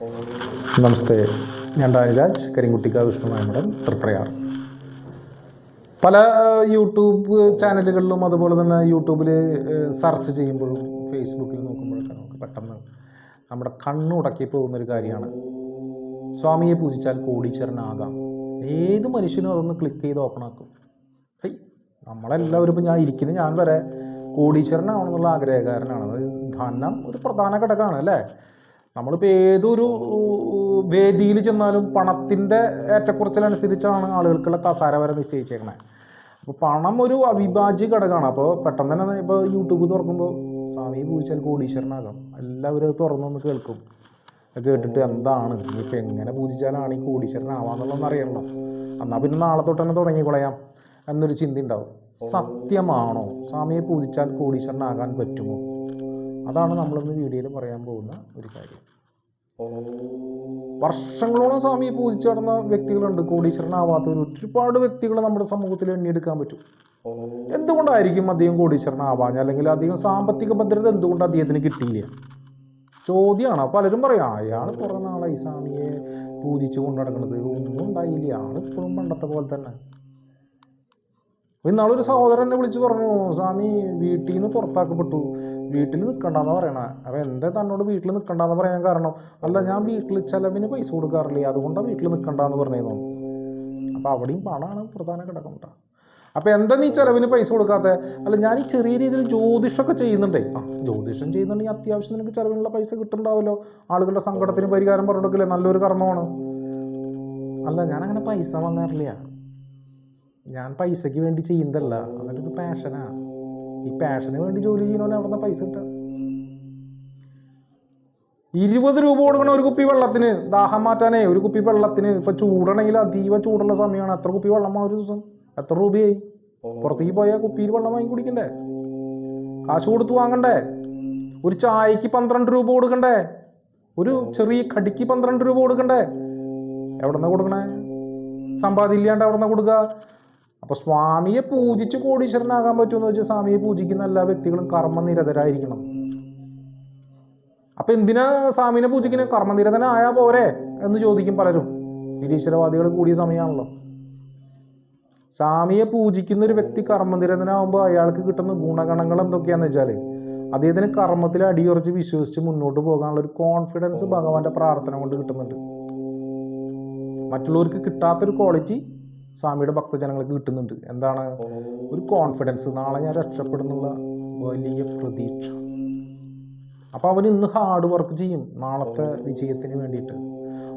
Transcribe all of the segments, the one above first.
നമസ്തേ. ഞാൻ ഡാനിരാജ് കരിങ്കുട്ടിക്ക വിഷ്ണുനായമഠം തൃപ്രയാർ. പല യൂട്യൂബ് ചാനലുകളിലും അതുപോലെ തന്നെ യൂട്യൂബിൽ സെർച്ച് ചെയ്യുമ്പോഴും ഫേസ്ബുക്കിൽ നോക്കുമ്പോഴൊക്കെ നമുക്ക് പെട്ടെന്ന് നമ്മുടെ കണ്ണുടക്കി പോകുന്നൊരു കാര്യമാണ്. സ്വാമിയെ പൂജിച്ചാൽ കോടീശ്വരനാകാം. ഏത് മനുഷ്യനും അതൊന്ന് ക്ലിക്ക് ചെയ്ത് ഓപ്പൺ ആക്കും. നമ്മളെല്ലാവരും ഇപ്പം ഞാൻ ഇരിക്കുന്ന ഞാൻ വരെ കോടീശ്വരനാവണമെന്നുള്ള ആഗ്രഹകാരനാണ്. ധനം ഒരു പ്രധാന ഘടകമാണ് അല്ലേ? നമ്മളിപ്പോൾ ഏതൊരു വേദിയിൽ ചെന്നാലും പണത്തിന്റെ ഏറ്റക്കുറച്ചിലനുസരിച്ചാണ് ആളുകൾക്കുള്ള കസാര വരെ നിശ്ചയിച്ചേക്കണേ. അപ്പോൾ പണം ഒരു അവിഭാജ്യ ഘടകമാണ്. അപ്പോൾ പെട്ടെന്ന് തന്നെ ഇപ്പോൾ യൂട്യൂബ് തുറക്കുമ്പോൾ സ്വാമി പൂജിച്ചാൽ കോടീശ്വരനാകാം. എല്ലാവരും അത് തുറന്നൊന്ന് കേൾക്കും. കേട്ടിട്ട് എന്താണ്? ഇപ്പൊ എങ്ങനെ പൂജിച്ചാലാണ് ഈ കോടീശ്വരനാവാന്നുള്ളതെന്ന് അറിയണല്ലോ എന്നാൽ പിന്നെ നാളെ തൊട്ട് തന്നെ തുടങ്ങിക്കൊളയാം എന്നൊരു ചിന്ത ഉണ്ടാവും. സത്യമാണോ? സ്വാമിയെ പൂജിച്ചാൽ കോടീശ്വരനാകാൻ പറ്റുമോ? അതാണ് നമ്മളിന്ന് വീഡിയോയിൽ പറയാൻ പോകുന്ന ഒരു കാര്യം. വർഷങ്ങളോളം സ്വാമിയെ പൂജിച്ചു നടന്ന വ്യക്തികളുണ്ട്. കോടീശ്വരനാവാത്തവർ ഒരുപാട് വ്യക്തികൾ നമ്മുടെ സമൂഹത്തിൽ എണ്ണിയെടുക്കാൻ പറ്റും. എന്തുകൊണ്ടായിരിക്കും അദ്ദേഹം കോടീശ്വരനാവാഞ്ഞ അല്ലെങ്കിൽ അധികം സാമ്പത്തിക ഭദ്രത എന്തുകൊണ്ട് അദ്ദേഹത്തിന് കിട്ടിയില്ല? ചോദ്യമാണ് പലരും പറയാം അയാൾ കുറേ നാളായി സ്വാമിയെ പൂജിച്ചു കൊണ്ട് നടക്കുന്നത്. ഒന്നും ഉണ്ടായില്ല. ആൾ ഇപ്പോഴും പണ്ടത്തെ പോലെ തന്നെ. ഇന്നാളൊരു സഹോദരൻ എന്നെ വിളിച്ച് പറഞ്ഞു സ്വാമി വീട്ടിൽ നിന്ന് പുറത്താക്കപ്പെട്ടു. വീട്ടിൽ നിൽക്കണ്ടെന്ന് പറയണ. അപ്പോൾ എന്താ തന്നോട് വീട്ടിൽ നിൽക്കണ്ടെന്ന് പറയാൻ കാരണം? അല്ല ഞാൻ വീട്ടിൽ ചിലവിന് പൈസ കൊടുക്കാറില്ല? അതുകൊണ്ടാണ് വീട്ടിൽ നിൽക്കണ്ടെന്ന് പറഞ്ഞതെന്നു അപ്പോൾ അവിടെയും പണമാണ് പ്രധാന ഘടകം കേട്ടോ അപ്പോൾ എന്താ നീ ചിലവിന് പൈസ കൊടുക്കാത്ത? അല്ല ഞാൻ ഈ ചെറിയ രീതിയിൽ ജ്യോതിഷമൊക്കെ ചെയ്യുന്നുണ്ടേ. ആ ജ്യോതിഷം ചെയ്യുന്നുണ്ടെങ്കിൽ അത്യാവശ്യം നിനക്ക് ചിലവിനുള്ള പൈസ കിട്ടുന്നുണ്ടാവല്ലോ. ആളുകളുടെ സങ്കടത്തിന് പരിഹാരം പറഞ്ഞു കൊടുക്കില്ലേ നല്ലൊരു കർമ്മമാണ്. അല്ല ഞാൻ അങ്ങനെ പൈസ വാങ്ങാറില്ല. ഞാൻ പൈസയ്ക്ക് വേണ്ടി ചെയ്യുന്നതല്ല. അതൊരു ഒരു പാഷനാ ഈ പാഷന് വേണ്ടി ജോലി ചെയ്യുന്നവന് അവിടെ നിന്ന് പൈസ കിട്ടുക. ഇരുപത് രൂപ കൊടുക്കണം ഒരു കുപ്പി വെള്ളത്തിന് ദാഹം മാറ്റാനേ ഒരു കുപ്പി വെള്ളത്തിന് ഇപ്പൊ ചൂടാണെങ്കിൽ അതീവ ചൂടുള്ള സമയമാണ്. എത്ര കുപ്പി വെള്ളം ഒരു ദിവസം? എത്ര രൂപയായി? പുറത്തേക്ക് പോയാൽ കുപ്പിയിൽ വെള്ളം വാങ്ങി കുടിക്കണ്ടേ? കാശ് കൊടുത്ത് വാങ്ങണ്ടേ? ഒരു ചായക്ക് പന്ത്രണ്ട് രൂപ കൊടുക്കണ്ടേ? ഒരു ചെറിയ കടിക്ക് പന്ത്രണ്ട് രൂപ കൊടുക്കണ്ടേ? എവിടെന്നാ കൊടുക്കണേ? സമ്പാദ്യം ഇല്ലാണ്ട് എവിടെന്നാ കൊടുക്കുക അപ്പൊ സ്വാമിയെ പൂജിച്ച് കോടീശ്വരനാകാൻ പറ്റുമെന്ന് വെച്ചാൽ സ്വാമിയെ പൂജിക്കുന്ന എല്ലാ വ്യക്തികളും കർമ്മനിരതരായിരിക്കണം. അപ്പൊ എന്തിനാ സ്വാമിനെ പൂജിക്കുന്ന? കർമ്മനിരതനായാ പോരെ എന്ന് ചോദിക്കും പലരും. നിരീശ്വരവാദികൾ കൂടിയ സമയമാണല്ലോ സ്വാമിയെ പൂജിക്കുന്ന ഒരു വ്യക്തി കർമ്മനിരതനാകുമ്പോൾ അയാൾക്ക് കിട്ടുന്ന ഗുണഗണങ്ങൾ എന്തൊക്കെയാന്ന് വെച്ചാൽ അദ്ദേഹത്തിന് കർമ്മത്തിൽ അടിയുറച്ച് വിശ്വസിച്ച് മുന്നോട്ട് പോകാനുള്ള ഒരു കോൺഫിഡൻസ് ഭഗവാന്റെ പ്രാർത്ഥന കൊണ്ട് കിട്ടുന്നുണ്ട്. മറ്റുള്ളവർക്ക് കിട്ടാത്തൊരു ക്വാളിറ്റി സ്വാമിയുടെ ഭക്തജനങ്ങൾക്ക് കിട്ടുന്നുണ്ട്. എന്താണ്? ഒരു കോൺഫിഡൻസ് നാളെ ഞാൻ രക്ഷപ്പെടുന്നുള്ള വലിയ പ്രതീക്ഷ. അപ്പോൾ അവൻ ഇന്ന് ഹാർഡ് വർക്ക് ചെയ്യും നാളത്തെ വിജയത്തിന് വേണ്ടിയിട്ട്.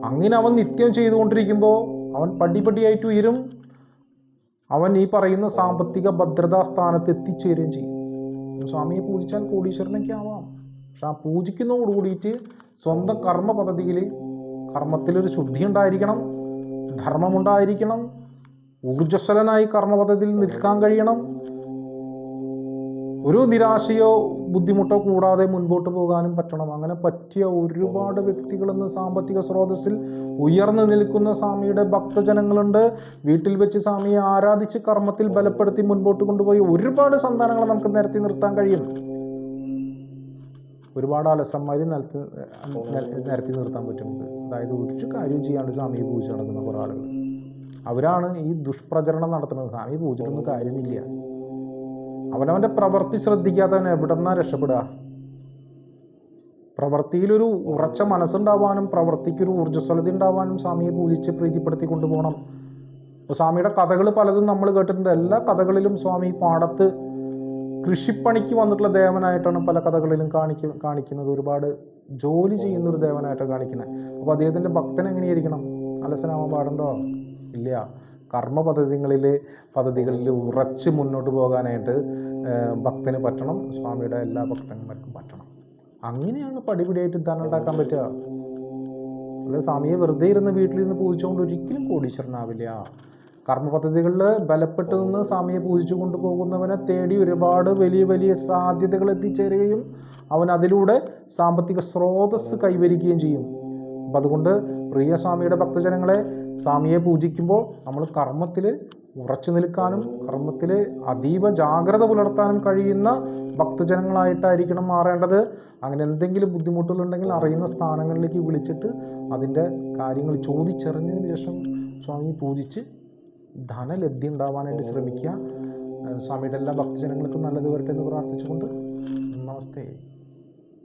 അങ്ങനെ അവൻ നിത്യം ചെയ്തുകൊണ്ടിരിക്കുമ്പോൾ അവൻ പടിപടിയായിട്ട് ഉയരും. അവൻ ഈ പറയുന്ന സാമ്പത്തിക ഭദ്രതാ സ്ഥാനത്ത് എത്തിച്ചേരുകയും ചെയ്യും. സ്വാമിയെ പൂജിച്ചാൽ കോടീശ്വരനൊക്കെ ആവാം. പക്ഷെ ആ പൂജിക്കുന്നതോട് കൂടിയിട്ട് സ്വന്തം കർമ്മ പദ്ധതിയിൽ കർമ്മത്തിലൊരു ശുദ്ധി ഉണ്ടായിരിക്കണം ധർമ്മമുണ്ടായിരിക്കണം ഊർജസ്വലനായി കർമ്മപഥത്തിൽ നിൽക്കാൻ കഴിയണം. ഒരു നിരാശയോ ബുദ്ധിമുട്ടോ കൂടാതെ മുൻപോട്ട് പോകാനും പറ്റണം. അങ്ങനെ പറ്റിയ ഒരുപാട് വ്യക്തികൾ ഇന്ന് സാമ്പത്തിക സ്രോതസ്സിൽ ഉയർന്നു നിൽക്കുന്ന സ്വാമിയുടെ ഭക്തജനങ്ങളുണ്ട്. വീട്ടിൽ വെച്ച് സ്വാമിയെ ആരാധിച്ച് കർമ്മത്തിൽ ബലപ്പെടുത്തി മുൻപോട്ട് കൊണ്ടുപോയി ഒരുപാട് സന്താനങ്ങളെ നമുക്ക് നിരത്തി നിർത്താൻ കഴിയും. ഒരുപാട് അലസന്മാർ നിരത്തി നിർത്താൻ പറ്റും. അതായത് ഒരു കാര്യം ചെയ്യാണ്ട് സ്വാമിയെ പൂജ നടക്കുന്ന കുറേ ആളുകൾ. അവരാണ് ഈ ദുഷ്പ്രചരണം നടത്തുന്നത്. സ്വാമി പൂജയിലൊന്നും കാര്യമില്ല. അവനവന്റെ പ്രവൃത്തി ശ്രദ്ധിക്കാത്തവൻ എവിടെന്നാ രക്ഷപ്പെടുക? പ്രവൃത്തിയിലൊരു ഉറച്ച മനസ്സുണ്ടാവാനും പ്രവൃത്തിക്കൊരു ഊർജസ്വലത ഉണ്ടാവാനും സ്വാമിയെ പൂജിച്ച് പ്രീതിപ്പെടുത്തി കൊണ്ടുപോകണം. സ്വാമിയുടെ കഥകൾ പലതും നമ്മൾ കേട്ടിട്ടുണ്ട്. എല്ലാ കഥകളിലും സ്വാമി പാടത്ത് കൃഷിപ്പണിക്ക് വന്നിട്ടുള്ള ദേവനായിട്ടാണ് പല കഥകളിലും കാണിക്ക കാണിക്കുന്നത്. ഒരുപാട് ജോലി ചെയ്യുന്ന ഒരു ദേവനായിട്ടാണ് കാണിക്കുന്നത്. അപ്പോൾ അദ്ദേഹത്തിന്റെ ഭക്തൻ എങ്ങനെയായിരിക്കണം? അലസനാവാൻ പാടുണ്ടോ? ഇല്ല. കർമ്മ പദ്ധതികളിൽ പദ്ധതികളിൽ ഉറച്ച് മുന്നോട്ട് പോകാനായിട്ട് ഭക്തന് പറ്റണം സ്വാമിയുടെ എല്ലാ ഭക്തന്മാർക്കും പറ്റണം. അങ്ങനെയാണ് പടിപടിയായിട്ട് ധനം ഉണ്ടാക്കാൻ പറ്റുക. അല്ല സ്വാമിയെ വെറുതെ ഇരുന്ന് വീട്ടിലിരുന്ന് പൂജിച്ചുകൊണ്ട് ഒരിക്കലും കോടീശ്വരനാവില്ല കർമ്മ പദ്ധതികളിൽ ബലപ്പെട്ട് നിന്ന് സ്വാമിയെ പൂജിച്ചു കൊണ്ടുപോകുന്നവനെ തേടി ഒരുപാട് വലിയ വലിയ സാധ്യതകൾ എത്തിച്ചേരുകയും അവൻ അതിലൂടെ സാമ്പത്തിക സ്രോതസ് കൈവരിക്കുകയും ചെയ്യും. അപ്പം അതുകൊണ്ട് പ്രിയ സ്വാമിയുടെ ഭക്തജനങ്ങളെ സ്വാമിയെ പൂജിക്കുമ്പോൾ നമ്മൾ കർമ്മത്തിൽ ഉറച്ചു നിൽക്കാനും കർമ്മത്തിൽ അതീവ ജാഗ്രത പുലർത്താനും കഴിയുന്ന ഭക്തജനങ്ങളായിട്ടായിരിക്കണം മാറേണ്ടത്. അങ്ങനെ എന്തെങ്കിലും ബുദ്ധിമുട്ടുകളുണ്ടെങ്കിൽ അറിയുന്ന സ്ഥാനങ്ങളിലേക്ക് വിളിച്ചിട്ട് അതിന്റെ കാര്യങ്ങൾ ചോദിച്ചറിഞ്ഞതിന് ശേഷം സ്വാമി പൂജിച്ച് ധനലബ്ധി ഉണ്ടാവാനായിട്ട് ശ്രമിക്കുക. സ്വാമിയുടെ എല്ലാ ഭക്തജനങ്ങൾക്കും നല്ലത് വരട്ടെ എന്ന് പ്രാർത്ഥിച്ചുകൊണ്ട് നമസ്തേ.